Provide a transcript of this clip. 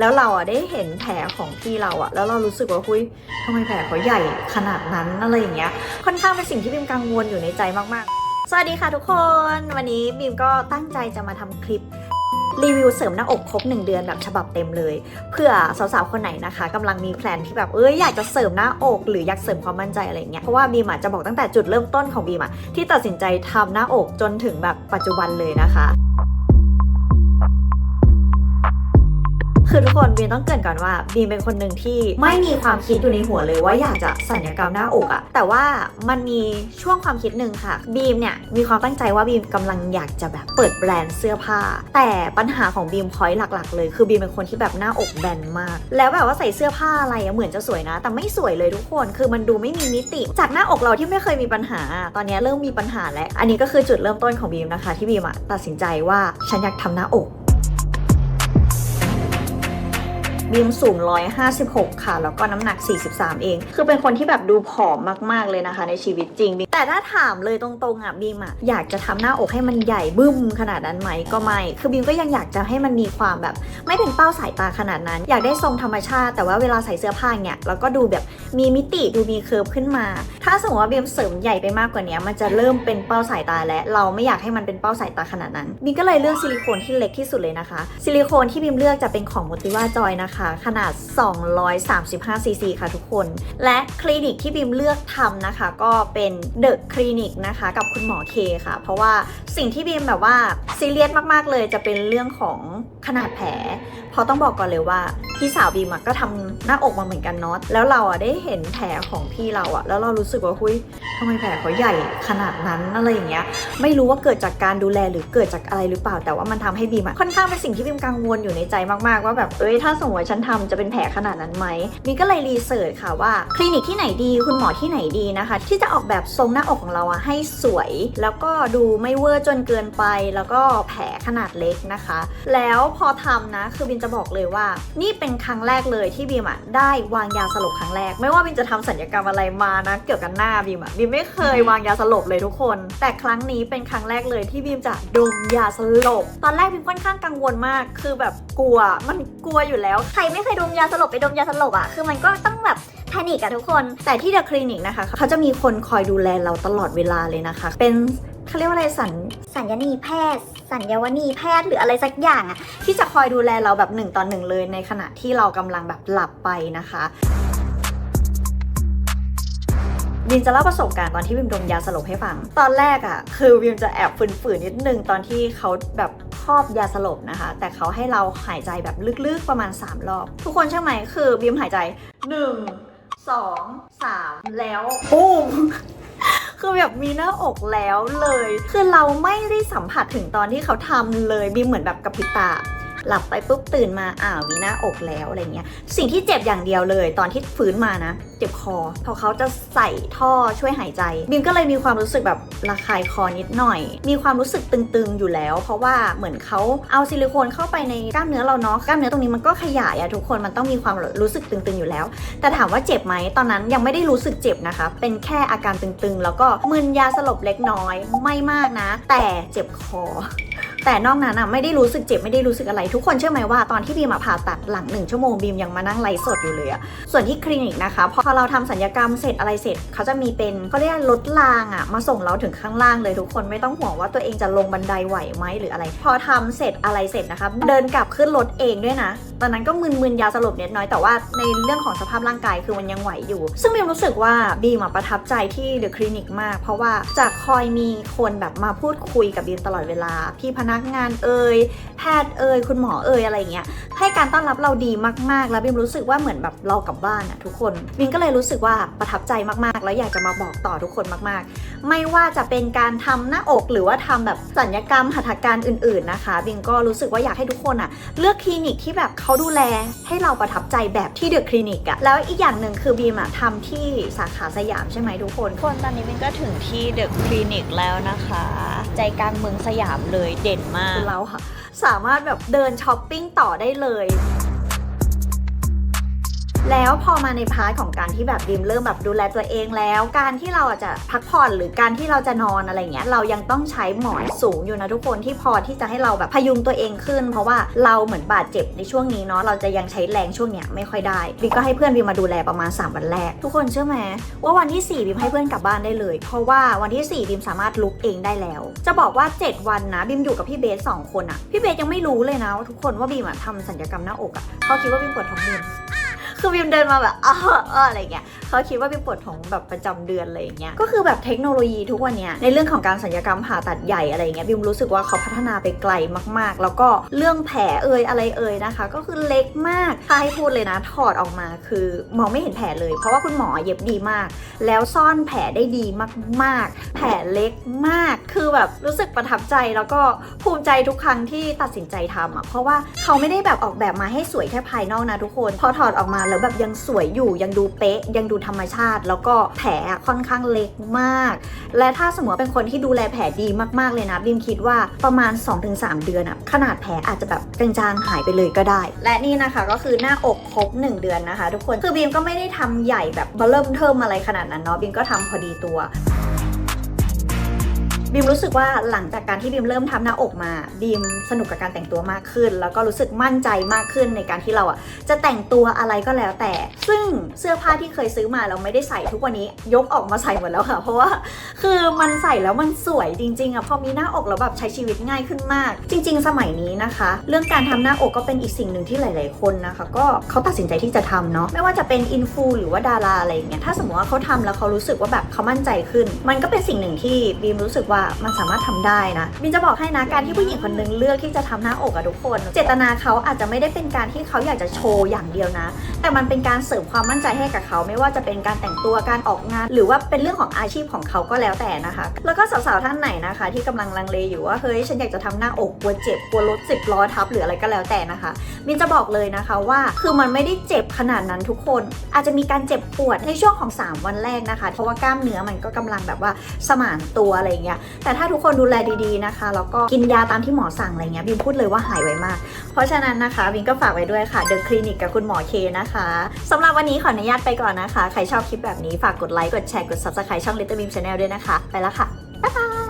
แล้วเราอะได้เห็นแผลของพี่เราอะ แล้วเรารู้สึกว่าคุยทำไมแผลเขาใหญ่ขนาดนั้นอะไรอย่างเงี้ย ค่อนข้างเป็นสิ่งที่บีมกังวลอยู่ในใจมากๆ สวัสดีค่ะทุกคน วันนี้บีมก็ตั้งใจจะมาทำคลิปรีวิวเสริมหน้าอกครบ 1 เดือนแบบฉบับเต็มเลยเพื่อสาวๆคนไหนนะคะกำลังมีแพลนที่แบบเอ้ยอยากจะเสริมหน้าอกหรืออยากเสริมความมั่นใจอะไรเงี้ยเพราะว่าบีมอะจะบอกตั้งแต่จุดเริ่มต้นของบีมอะที่ตัดสินใจทำหน้าอกจนถึงแบบปัจจุบันเลยนะคะ คือทุกคนบีมต้องเกรินก่อนว่าบีมเป็นคนหนึ่งที่ไม่มีความคิดอยู่ในหัวเลยว่าอยากจะสัญญกรรมหน้าอกอะแต่ว่ามันมีช่วงความคิดหนึ่งค่ะบีมเนี่ยมีความตั้งใจว่าบีมกำลังอยากจะแบบเปิดแบรนด์เสื้อผ้า แต่ปัญหาของบีมพอยต์หลัก ๆ เลย คือบีมเป็นคนที่แบบหน้าอกแบนมาก แล้วแบบว่าใส่เสื้อผ้าอะไรเหมือนจะสวยนะ แต่ไม่สวยเลยทุกคนคือมันดูไม่มีมิติ จากหน้าอกเราที่ไม่เคยมีปัญหา ตอนนี้เริ่มมีปัญหาแล้วอันนี้ก็คือจุดเริ่มต้นของบีมนะคะ ที่บีมตัดสินใจว่าฉันอยากทำหน้าอก บีมสูง 156 ค่ะ แล้วก็น้ำหนัก 43 เอง คือเป็นคนที่แบบดูผอมมาก ๆ เลยนะคะ ในชีวิตจริง แต่ถ้าถามเลยตรงๆอะบีมอะอยากจะทำหน้าอกให้มันใหญ่บึ้มขนาดนั้นไหมก็ไม่ คือบีมก็ยังอยากจะให้มันมีความแบบ ไม่เป็นเป้าสายตาขนาดนั้น อยากได้ทรงธรรมชาติ แต่ว่าเวลาใส่เสื้อผ้าเนี่ยแล้วก็ดูแบบมีมิติดูมีเคิร์ฟขึ้นมา ถ้าสมมติว่าบีมเสริมใหญ่ไปมากกว่านี้มันจะเริ่มเป็นเป้าสายตาและ เราไม่อยากให้มันเป็นเป้าสายตาขนาดนั้นบีมก็เลยเลือกซิลิโคนที่เล็กที่สุดเลยนะคะ ซิลิโคนที่บีมเลือกจะเป็นของ Motiva Joy นะคะขนาด 235 ซีซีค่ะทุกคน และคลินิกที่บีมเลือกทำนะคะ ก็เป็นเดอะคลินิกนะคะ กับคุณหมอเคค่ะ เพราะว่าสิ่งที่บีมแบบว่าซีเรียสมากๆเลยจะเป็นเรื่องของขนาดแผล เพราะต้องบอกก่อนเลยว่าพี่สาวบีมก็ทำหน้าอกมาเหมือนกันเนาะแล้วเราอะได้เห็นแผลของพี่เราอะแล้วเรารู้สึกว่าหุยทำไมแผลเขาใหญ่ขนาดนั้นอะไรอย่างเงี้ย ไม่รู้ว่าเกิดจากการดูแลหรือเกิดจากอะไรหรือเปล่า แต่ว่ามันทำให้บีมค่อนข้างเป็นสิ่งที่บีมกังวลอยู่ในใจมากๆ ว่าแบบเอ้ยถ้าสมมติฉันทำจะเป็นแผลขนาดนั้นไหมบีก็เลยรีเสิร์ชค่ะว่า คลินิกที่ไหนดีคุณหมอที่ไหนดีนะคะ ที่จะออกแบบทรงหน้าอกของเราอะให้สวย แล้วก็ดูไม่เวอร์จนเกินไป แล้วก็แผลขนาดเล็กนะคะ แล้วพอทำนะคือบีมจะบอกเลยว่า นี่เป็นครั้งแรกเลยที่บีมอะได้วางยาสลบครั้งแรก ไม่ว่าบีมจะทำสัญญกรรมอะไรมานะเกี่ยวกับหน้าบีมอะบีมไม่เคยวางยาสลบเลยทุกคน แต่ครั้งนี้เป็นครั้งแรกเลยที่บีมจะดมยาสลบ ตอนแรกบีมค่อนข้างกังวลมาก คือแบบกลัวมันกลัวอยู่แล้วใครไม่เคยดมยาสลบไปดมยาสลบอะคือมันก็ต้องแบบแพนิกอะทุกคน แต่ที่เดอะคลินิกนะคะเขาจะมีคนคอยดูแลเราตลอดเวลาเลยนะคะ เป็นเขาเรียกว่าอะไรสัญสัญญานีแพทย์ สัญญาวนีแพทย์หรืออะไรสักอย่างอะที่จะคอยดูแลเราแบบหนึ่งต่อหนึ่งเลยในขณะที่เรากำลังแบบหลับไปนะคะบิมจะเล่าประสบการณ์ตอนที่บิมดมยาสลบให้ฟัง ตอนแรกอะ่ะ คือบิมจะแอบฝืนๆนิดนึงตอนที่เขาแบบ ครอบยาสลบนะคะ แต่เขาให้เราหายใจแบบลึกๆประมาณ 3 รอบ ทุกคนใช่ไหมคือบิมหายใจ 1 2 3 แล้วปุ้มคือแบบมีหน้าอกแล้วเลย คือเราไม่ได้สัมผัสถึงตอนที่เขาทำเลยบิมเหมือนแบบกระพริบตา หลับไปปุ๊บตื่นมาอ้าวมีหน้าอกแล้วอะไรเงี้ยสิ่งที่เจ็บอย่างเดียวเลย ตอนที่ฟื้นมานะ เจ็บคอพอเขาจะใส่ท่อช่วยหายใจ บิมก็เลยมีความรู้สึกแบบระคายคอนิดหน่อย มีความรู้สึกตึงๆอยู่แล้ว เพราะว่าเหมือนเขาเอาซิลิโคนเข้าไปในกล้ามเนื้อเราเนาะกล้ามเนื้อตรงนี้มันก็ขยายอะทุกคนมันต้องมีความรู้สึกตึงๆอยู่แล้ว แต่ถามว่าเจ็บไหมตอนนั้นยังไม่ได้รู้สึกเจ็บนะคะ เป็นแค่อาการตึงๆ แล้วก็มึนยาสลบเล็กน้อยไม่มากนะ แต่เจ็บคอ แต่นอกนั้นอะไม่ได้รู้สึกเจ็บไม่ได้รู้สึกอะไรทุกคนเชื่อไหมว่าตอนที่บีมมาผ่าตัดหลังหนึ่งชั่วโมงบีมยังมานั่งไลฟ์สดอยู่เลยอะส่วนที่คลินิกนะคะพอเราทำสัญญกรรมเสร็จอะไรเสร็จเขาจะมีเป็นเขาเรียกรถรางอะมาส่งเราถึงข้างล่างเลยทุกคนไม่ต้องห่วงว่าตัวเองจะลงบันไดไหวไหมหรืออะไร พอทำเสร็จอะไรเสร็จนะคะเดินกลับขึ้นรถเองด้วยนะ ตอนนั้นก็มึนๆยาสลบเนิดน้อยแต่ว่าในเรื่องของสภาพร่างกายคือมันยังไหวอยู่ ซึ่งบีมรู้สึกว่าบีมประทับใจที่เดอะคลินิกมาก เพราะว่าจะคอยมีคนแบบมาพูดคุยกับบีมตลอดเวลาพี่พนนักงานเอ่ยพทย์เอ่ยคุณหมอเอ่ยอะไรเงี้ยให้การต้อนรับเราดีมากๆ แล้วบีมรู้สึกว่าเหมือนแบบเรากลับบ้านอะทุกคนบีมก็เลยรู้สึกว่าประทับใจมากๆ แล้วอยากจะมาบอกต่อทุกคนมากๆ ไม่ว่าจะเป็นการทำหน้าอกหรือว่าทำแบบสัญญกรรมหัตถการอื่น ๆนะคะบิมก็รู้สึกว่าอยากให้ทุกคนอะเลือกคลินิกที่แบบเขาดูแลให้เราประทับใจแบบที่เดอะคลินิกอะแล้วอีกอย่างหนึ่งคือบีมอะทำที่สาขาสยามใช่ไหมทุกคนคนตอนนี้บิมก็ถึงที่เดอะคลินิกแล้วนะคะ ใจกลางเมืองสยามเลยเด่นมากเราค่ะ สามารถแบบเดินช้อปปิ้งต่อได้เลย แล้วพอมาในพาร์ทของการที่แบบบีมเริ่มแบบดูแลตัวเองแล้ว การที่เราอาจจะพักผ่อนหรือการที่เราจะนอนอะไรเงี้ยเรายังต้องใช้หมอนสูงอยู่นะทุกคนที่พอที่จะให้เราแบบพยุงตัวเองขึ้น เพราะว่าเราเหมือนบาดเจ็บในช่วงนี้เนาะเราจะยังใช้แรงช่วงเนี้ยไม่ค่อยได้บีมก็ให้เพื่อนบีมมาดูแลประมาณ 3 วันแรก ทุกคนเชื่อไหมว่าวันที่ 4บีมให้เพื่อนกลับบ้านได้เลย เพราะว่าวันที่ 4บีมสามารถลุกเองได้แล้ว จะบอกว่า 7 วันนะบีมอยู่กับพี่เบสสองคนอะพี่เบสยังไม่รู้เลยนะว่าทุกคนว่าบีมอะทำสัญญกรรมหน้าอกอะเขาคิดว่าบีมปวดท้องเดือน คือบิมเดินมาแบบอ้ออ้ออะไรเงี้ยเขาคิดว่าบิมปวดท้องแบบประจำเดือนอะไรอย่างเงี้ยก็คือแบบเทคโนโลยีทุกวันเนี้ยในเรื่องของการสัญญกรรมผ่าตัดใหญ่อะไรเงี้ยบิมรู้สึกว่าเขาพัฒนาไปไกลมากๆ แล้วก็เรื่องแผลเอ่ยอะไรเอ่ยนะคะ ก็คือเล็กมากถ้าให้พูดเลยนะถอดออกมาคือมองไม่เห็นแผลเลย เพราะว่าคุณหมอเย็บดีมาก แล้วซ่อนแผลได้ดีมาก ๆ แผลเล็กมาก คือแบบรู้สึกประทับใจแล้วก็ภูมิใจทุกครั้งที่ตัดสินใจทำอะเพราะว่าเขาไม่ได้แบบออกแบบมาให้สวยแค่ภายนอกนะทุกคน พอถอดออกมาแล้วแบบยังสวยอยู่ยังดูเป๊ะ ยังดูธรรมชาติ แล้วก็แผลค่อนข้างเล็กมาก และถ้าสมมติเป็นคนที่ดูแลแผลดีมากๆเลยนะบิมคิดว่าประมาณ 2-3 เดือนอะขนาดแผลอาจจะแบบจางๆหายไปเลยก็ได้ และนี่นะคะก็คือหน้าอกครบ 1 เดือนนะคะ ทุกคนคือบีมก็ไม่ได้ทำใหญ่แบบเบอเริ่มเทิมอะไรขนาดนั้นเนาะบีมก็ทำพอดีตัว บีมรู้สึกว่าหลังจากการที่บีมเริ่มทำหน้าอกมาบีมสนุกกับการแต่งตัวมากขึ้น แล้วก็รู้สึกมั่นใจมากขึ้นในการที่เราอะจะแต่งตัวอะไรก็แล้วแต่ ซึ่งเสื้อผ้าที่เคยซื้อมาเราไม่ได้ใส่ทุกวันนี้ยกออกมาใส่หมดแล้วค่ะ เพราะว่าคือมันใส่แล้วมันสวยจริงๆอะพอมีหน้าอกแล้วแบบใช้ชีวิตง่ายขึ้นมาก จริง ๆ สมัยนี้นะคะ เรื่องการทำหน้าอกก็เป็นอีกสิ่งหนึ่งที่หลาย ๆคนนะคะ ก็เขาตัดสินใจที่จะทำเนาะไม่ว่าจะเป็นอินฟูหรือว่าดาราอะไรอย่างเงี้ยถ้าสมมติว่าเขาทำแล้วเขารู้สึกว่าแบบเขามั่นใจขึ้น มันก็เป็นสิ่งหนึ่งที่บีมรู้สึกว่ามันสามารถทำได้นะบีมจะบอกให้นะการที่ผู้หญิงคนหนึงเลือกที่จะทำหน้าอกอะทุกคน เจตนาเขาอาจจะไม่ได้เป็นการที่เขาอยากจะโชว์อย่างเดียวนะ แต่มันเป็นการเสริมความมั่นใจให้กับเขา ไม่ว่าจะเป็นการแต่งตัวการออกงาน หรือว่าเป็นเรื่องของอาชีพของเขาก็แล้วแต่นะคะ แล้วก็สาวๆท่านไหนนะคะ ที่กำลังลังเลอยู่ว่าเฮ้ยฉันอยากจะทำหน้าอกกลัวเจ็บกลัวรถสิบล้อทับหรืออะไรก็แล้วแต่นะคะ มินจะบอกเลยนะคะว่าคือมันไม่ได้เจ็บขนาดนั้นทุกคน อาจจะมีการเจ็บปวดในช่วงของ 3 วันแรกนะคะ เพราะว่ากล้ามเนื้อมันก็กำลังแบบว่าสมานตัวอะไรเงี้ยแต่ถ้าทุกคนดูแลดีๆนะคะแล้วก็กินยาตามที่หมอสั่งอะไรเงี้ยบิมพูดเลยว่าหายไวมาก เพราะฉะนั้นนะคะบิมก็ฝากไว้ด้วยค่ะเดอะคลินิกับคุณหมอเคนะคะสำหรับวันนี้ขออนุญาตไปก่อนนะคะ ใครชอบคลิปแบบนี้ฝากกดไลค์กดแชร์กด Subscribe ช่อง Little Beam Channel ด้วยนะคะ ไปแล้วค่ะบ๊ายบาย